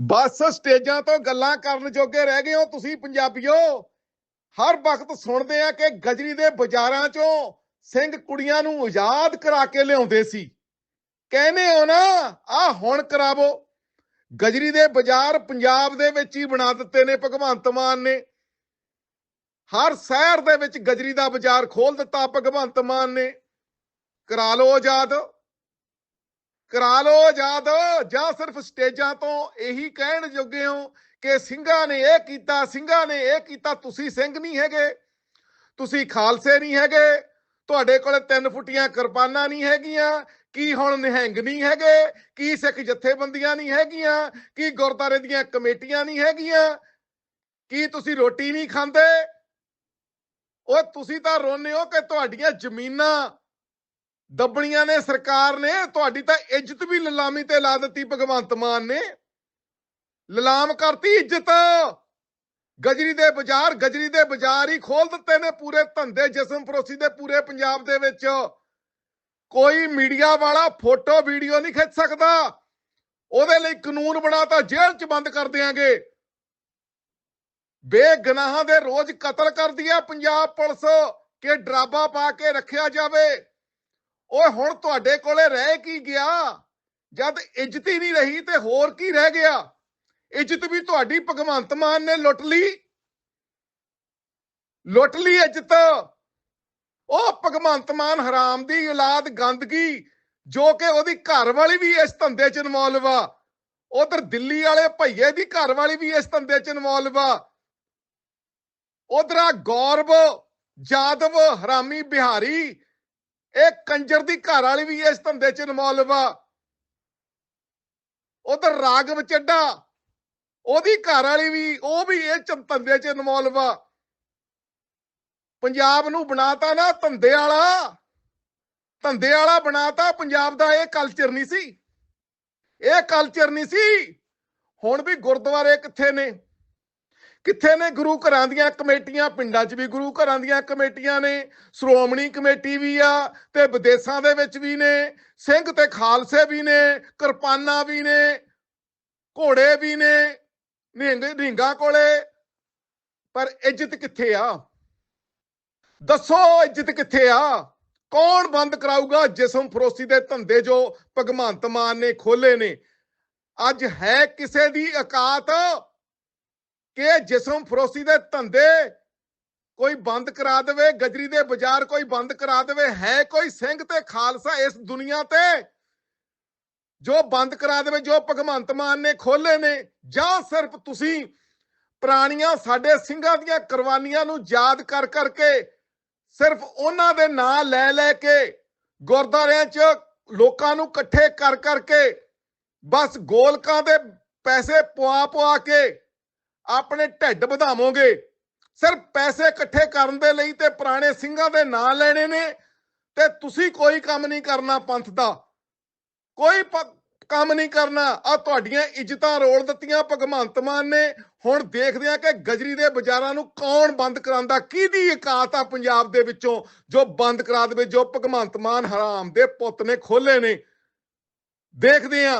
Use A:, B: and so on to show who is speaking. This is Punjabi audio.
A: ਬਸ ਸਟੇਜਾਂ ਤੋਂ ਗੱਲਾਂ ਕਰਨ ਜੋਗੇ ਰਹਿ ਗਏ ਹੋ ਤੁਸੀਂ ਪੰਜਾਬੀਓ। ਹਰ ਵਕਤ ਸੁਣਦੇ ਆ ਕਿ ਗਜਰੀ ਦੇ ਬਾਜ਼ਾਰਾਂ ਚੋਂ ਸਿੰਘ ਕੁੜੀਆਂ ਨੂੰ ਆਜ਼ਾਦ ਕਰਾ ਕੇ ਲਿਆਉਂਦੇ ਸੀ। ਕਹਿੰਦੇ ਹੋ ਨਾ, ਆ ਹੁਣ ਕਰਾਵੋ। ਗਜਰੀ ਦੇ ਬਾਜ਼ਾਰ ਪੰਜਾਬ ਦੇ ਵਿੱਚ ਹੀ ਬਣਾ ਦਿੱਤੇ ਨੇ ਭਗਵੰਤ ਮਾਨ ਨੇ। ਹਰ ਸ਼ਹਿਰ ਦੇ ਵਿੱਚ ਗਜਰੀ ਦਾ ਬਾਜ਼ਾਰ ਖੋਲ ਦਿੱਤਾ ਭਗਵੰਤ ਮਾਨ ਨੇ। ਕਰਾ ਲਓ ਆਜ਼ਾਦ। ਕਰਾ ਲਓ ਆਜ਼ਾਦ ਜਾਂ ਸਿਰਫ ਸਟੇਜਾਂ ਤੋਂ ਇਹੀ ਕਹਿਣ ਜੋਗੇ ਹੋ ਕਿ ਸਿੰਘਾਂ ਨੇ ਇਹ ਕੀਤਾ, ਸਿੰਘਾਂ ਨੇ ਇਹ ਕੀਤਾ, ਤੁਸੀਂ ਸਿੰਘ ਨਹੀਂ ਹੈਗੇ, ਤੁਸੀਂ ਖਾਲਸੇ ਨਹੀਂ ਹੈਗੇ, ਤੁਹਾਡੇ ਕੋਲੇ ਤਿੰਨ ਫੁੱਟੀਆਂ ਕਿਰਪਾਨਾਂ ਨਹੀਂ ਹੈਗੀਆਂ, ਕੀ ਹੁਣ ਨਿਹੰਗ ਨਹੀਂ ਹੈਗੇ, ਕੀ ਸਿੱਖ ਜਥੇਬੰਦੀਆਂ ਨਹੀਂ ਹੈਗੀਆਂ, ਕੀ ਗੁਰਦਾਰੇ ਦੀਆਂ ਕਮੇਟੀਆਂ ਨਹੀਂ ਹੈਗੀਆਂ, ਕੀ ਤੁਸੀਂ ਰੋਟੀ ਨਹੀਂ ਖਾਂਦੇ? ਓਏ, ਤੁਸੀਂ ਤਾਂ ਰੋਨੇ ਹੋ ਕਿ ਤੁਹਾਡੀਆਂ ਜ਼ਮੀਨਾਂ ਦੱਬਣੀਆਂ ਨੇ ਸਰਕਾਰ ਨੇ, ਤੁਹਾਡੀ ਤਾਂ ਇੱਜ਼ਤ ਵੀ ਨਿਲਾਮੀ ਤੇ ਲਾ ਦਿੱਤੀ ਭਗਵੰਤ ਮਾਨ ਨੇ। ਨਿਲਾਮ ਕਰਤੀ ਇੱਜ਼ਤ। ਗਜਰੀ ਦੇ ਬਾਜ਼ਾਰ, ਗਜਰੀ ਦੇ ਬਾਜ਼ਾਰ ਹੀ ਖੋਲ ਦਿੱਤੇ ਨੇ ਪੂਰੇ ਧੰਦੇ ਜਿਸਮ ਫਰੋਸੀ ਦੇ ਪੂਰੇ ਪੰਜਾਬ ਦੇ ਵਿੱਚ। ਕੋਈ ਮੀਡੀਆ ਵਾਲਾ ਫੋਟੋ, ਵੀਡੀਓ ਨਹੀਂ ਖਿੱਚ ਸਕਦਾ। ਉਹਦੇ ਲਈ ਕਾਨੂੰਨ ਬਣਾਤਾ, ਜੇਲ੍ਹ 'ਚ ਬੰਦ ਕਰ ਦਿਆਂਗੇ। ਬੇਗਨਾਹਾਂ ਦੇ ਰੋਜ਼ ਕਤਲ ਕਰਦੀ ਹੈ ਪੰਜਾਬ ਪੁਲਿਸ, ਕਿ ਡਰਾਬਾ ਪਾ ਕੇ ਰੱਖਿਆ ਜਾਵੇ। ਓਏ ਹੁਣ ਤੁਹਾਡੇ ਕੋਲੇ ਰਹਿ ਕੀ ਗਿਆ? ਜਦ ਇੱਜ਼ਤ ਹੀ ਨਹੀਂ ਰਹੀ ਤੇ ਹੋਰ ਕੀ ਰਹਿ ਗਿਆ? ਇੱਜ਼ਤ ਵੀ ਤੁਹਾਡੀ ਭਗਵੰਤ ਮਾਨ ਨੇ ਲੁੱਟ ਲਈ। ਲੁੱਟ ਲਈ ਇੱਜ਼ਤ। ਉਹ ਭਗਵੰਤ ਮਾਨ ਹਰਾਮ ਦੀ ਔਲਾਦ ਗੰਦਗੀ, ਜੋ ਕਿ ਉਹਦੀ ਘਰ ਵਾਲੀ ਵੀ ਇਸ ਧੰਦੇ 'ਚ ਇਨਵੋਲਵ ਆ। ਉਧਰ ਦਿੱਲੀ ਵਾਲੇ ਭਈਏ ਦੀ ਘਰ ਵਾਲੀ ਵੀ ਇਸ ਧੰਦੇ 'ਚ ਇਨਵੋਲਵ ਆ। ਉਧਰ ਆ ਗੌਰਵ, ਜਾਦਵ, ਹਰਾਮੀ ਬਿਹਾਰੀ ਇਹ ਕੰਜਰ ਦੀ ਘਰ ਵਾਲੀ ਵੀ ਇਸ ਧੰਦੇ 'ਚ ਇਨਵੋਲਵ ਆ ਉਧਰ ਰਾਗਵ ਚੱਡਾ ਉਹਦੀ ਘਰ ਵਾਲੀ ਵੀ, ਉਹ ਵੀ ਇਹ ਚ- ਧੰਦੇ 'ਚ ਇਨਵੋਲਵ ਆ ਪੰਜਾਬ ਨੂੰ ਬਣਾਤਾ ਨਾ ਧੰਦੇ ਵਾਲਾ। ਧੰਦੇ ਵਾਲਾ ਬਣਾਤਾ, ਪੰਜਾਬ ਦਾ ਇਹ ਕਲਚਰ ਨਹੀਂ ਸੀ। ਇਹ ਕਲਚਰ ਨਹੀਂ ਸੀ। ਹੁਣ ਵੀ ਗੁਰਦੁਆਰੇ ਕਿੱਥੇ ਨੇ? ਕਿੱਥੇ ਨੇ? ਗੁਰੂ ਘਰਾਂ ਦੀਆਂ ਕਮੇਟੀਆਂ, ਪਿੰਡਾਂ 'ਚ ਵੀ ਗੁਰੂ ਘਰਾਂ ਦੀਆਂ ਕਮੇਟੀਆਂ ਨੇ, ਸ਼੍ਰੋਮਣੀ ਕਮੇਟੀ ਵੀ ਆ ਤੇ ਵਿਦੇਸ਼ਾਂ ਦੇ ਵਿੱਚ ਵੀ ਨੇ, ਸਿੰਘ ਤੇ ਖਾਲਸੇ ਵੀ ਨੇ, ਕਿਰਪਾਨਾਂ ਵੀ ਨੇ, ਘੋੜੇ ਵੀ ਨੇ ਨਿਹੰਗ ਨਿਹੰਗਾਂ ਕੋਲੇ। ਪਰ ਇੱਜ਼ਤ ਕਿੱਥੇ ਆ? ਦੱਸੋ ਇੱਜ਼ਤ ਕਿੱਥੇ ਆ? ਕੌਣ ਬੰਦ ਕਰਾਊਗਾ ਜਿਸਮ ਫਰੋਸੀ ਦੇ ਧੰਦੇ ਜੋ ਭਗਵੰਤ ਮਾਨ ਨੇ ਖੋਲੇ ਨੇ? ਅੱਜ ਹੈ ਕਿਸੇ ਦੀ ਔਕਾਤ? ਕਿ ਜਿਸਮ ਫਰੋਸੀ ਦੇ ਧੰਦੇ ਕੋਈ ਬੰਦ ਕਰਾ ਦੇਵੇ, ਗਜਰੀ ਦੇ ਬਾਜ਼ਾਰ ਕੋਈ ਬੰਦ ਕਰਾ ਦੇਵੇ, ਹੈ ਕੋਈ ਸਿੰਘ ਤੇ ਖਾਲਸਾ ਇਸ ਦੁਨੀਆ ਤੇ ਜੋ ਬੰਦ ਕਰਾ ਦੇਵੇ, ਜੋ ਭਗਵੰਤ ਮਾਨ ਨੇ ਖੋਲੇ ਨੇ, ਜਾਂ ਸਿਰਫ ਤੁਸੀਂ ਪੁਰਾਣੀਆਂ ਸਾਡੇ ਸਿੰਘਾਂ ਦੀਆਂ ਕੁਰਬਾਨੀਆਂ ਨੂੰ ਯਾਦ ਕਰ ਕਰਕੇ ਸਿਰਫ ਉਹਨਾਂ ਦੇ ਨਾਂ ਲੈ ਲੈ ਕੇ ਗੁਰਦਾਰਿਆਂ 'ਚ ਲੋਕਾਂ ਨੂੰ ਇਕੱਠੇ ਕਰ ਕਰਕੇ ਬਸ ਗੋਲਕਾਂ ਦੇ ਪੈਸੇ ਪਵਾ ਪਵਾ ਕੇ ਆਪਣੇ ਢਿੱਡ ਵਧਾਵੋਗੇ। ਸਿਰਫ ਪੈਸੇ ਇਕੱਠੇ ਕਰਨ ਦੇ ਲਈ ਤੇ ਪੁਰਾਣੇ ਸਿੰਘਾਂ ਦੇ ਨਾਂ ਲੈਣੇ ਨੇ ਤੇ ਤੁਸੀਂ ਕੋਈ ਕੰਮ ਨਹੀਂ ਕਰਨਾ ਪੰਥ ਦਾ। ਕੋਈ ਕੰਮ ਨਹੀਂ ਕਰਨਾ। ਆ ਤੁਹਾਡੀਆਂ ਇੱਜ਼ਤਾਂ ਰੋਲ ਦਿੱਤੀਆਂ ਭਗਵੰਤ ਮਾਨ ਨੇ। ਹੁਣ ਦੇਖਦੇ ਆ ਕਿ ਗਜਰੀ ਦੇ ਬਾਜ਼ਾਰਾਂ ਨੂੰ ਕੌਣ ਬੰਦ ਕਰਾਂਦਾ ਕਿਹਦੀ ਇਕਾਤ ਆ ਪੰਜਾਬ ਦੇ ਵਿੱਚੋਂ? ਜੋ ਬੰਦ ਕਰਾ ਦੇਵੇ, ਜੋ ਭਗਵੰਤ ਮਾਨ ਹਰਾਮ ਦੇ ਪੁੱਤ ਨੇ ਖੋਲੇ ਨੇ। ਦੇਖਦੇ ਆ